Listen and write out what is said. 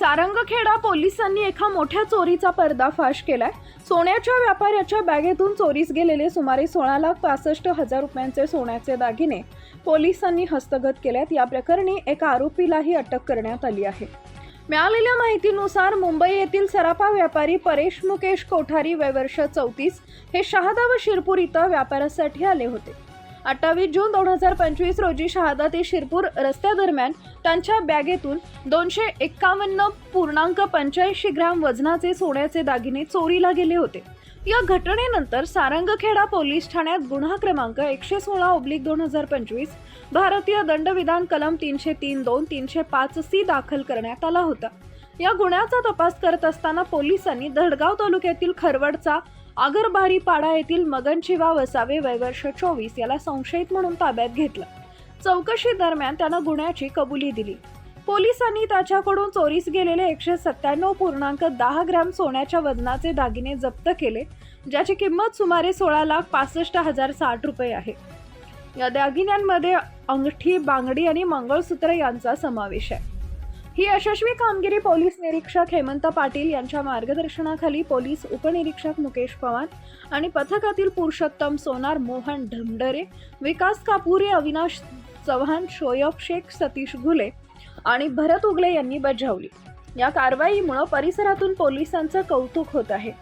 सारंगखेडा पोलिसांनी एका मोठ्या चोरीचा पर्दाफाश केलाय. सोन्याच्या व्यापाऱ्याच्या बॅगेतून चोरीस गेलेले सुमारे सोळा लाख पासष्ट हजार रुपयांचे सोन्याचे दागिने पोलिसांनी हस्तगत केल्यात. या प्रकरणी एका आरोपीलाही अटक करण्यात आली आहे. मिळालेल्या माहितीनुसार मुंबई येथील सराफा व्यापारी परेश मुकेश कोठारी वय वर्ष चौतीस. हे शहादा व शिरपूर इथं व्यापारासाठी आले होते. अठ्ठावीस जून दोन हजार पंचवीस रोजी शहादा ते शिरपूर रस्त्यादरम्यान त्यांच्या बॅगेतून दोनशे एक्कावन्न पूर्णांक पंच्याऐंशी ग्रॅम वजनाचे सोन्याचे दागिने चोरीला गेले होते. या घटनेनंतर सारंगखेडा पोलीस ठाण्यात गुन्हा क्रमांक एकशे सोळा ओब्लिक दोन हजार पंचवीस भारतीय दंडविधान कलम तीनशे तीन दोन तीनशे पाच सी दाखल करण्यात आला होता. या गुन्ह्याचा तपास करत असताना पोलिसांनी धडगाव तालुक्यातील खरवडचा आगरबारी पाडा येथील मगन शिवा वसावे वयवर्ष चोवीस याला संशयित म्हणून ताब्यात घेतलं. चौकशी दरम्यान त्यानं गुन्ह्याची कबुली दिली. पोलिसांनी त्याच्याकडून चोरीस गेलेले एकशे सत्त्याण्णव पूर्णांक दहा ग्रॅम सोन्याच्या वजनाचे दागिने जप्त केले ज्याची किंमत सुमारे सोळा लाख पासष्ट हजार साठ रुपये आहे. या दागिन्यांमध्ये अंगठी बांगडी आणि मंगळसूत्र यांचा समावेश आहे. ही यशस्वी कामगिरी पोलीस निरीक्षक हेमंत पाटील यांच्या मार्गदर्शनाखाली पोलीस उपनिरीक्षक मुकेश पवार आणि पथकातील पुरुषोत्तम सोनार मोहन ढमडरे विकास कापुरे अविनाश चव्हाण शोयब शेख सतीश घुले आणि भरत उगले यांनी बजावली. या कारवाईमुळे परिसरातून पोलिसांचं कौतुक होत आहे.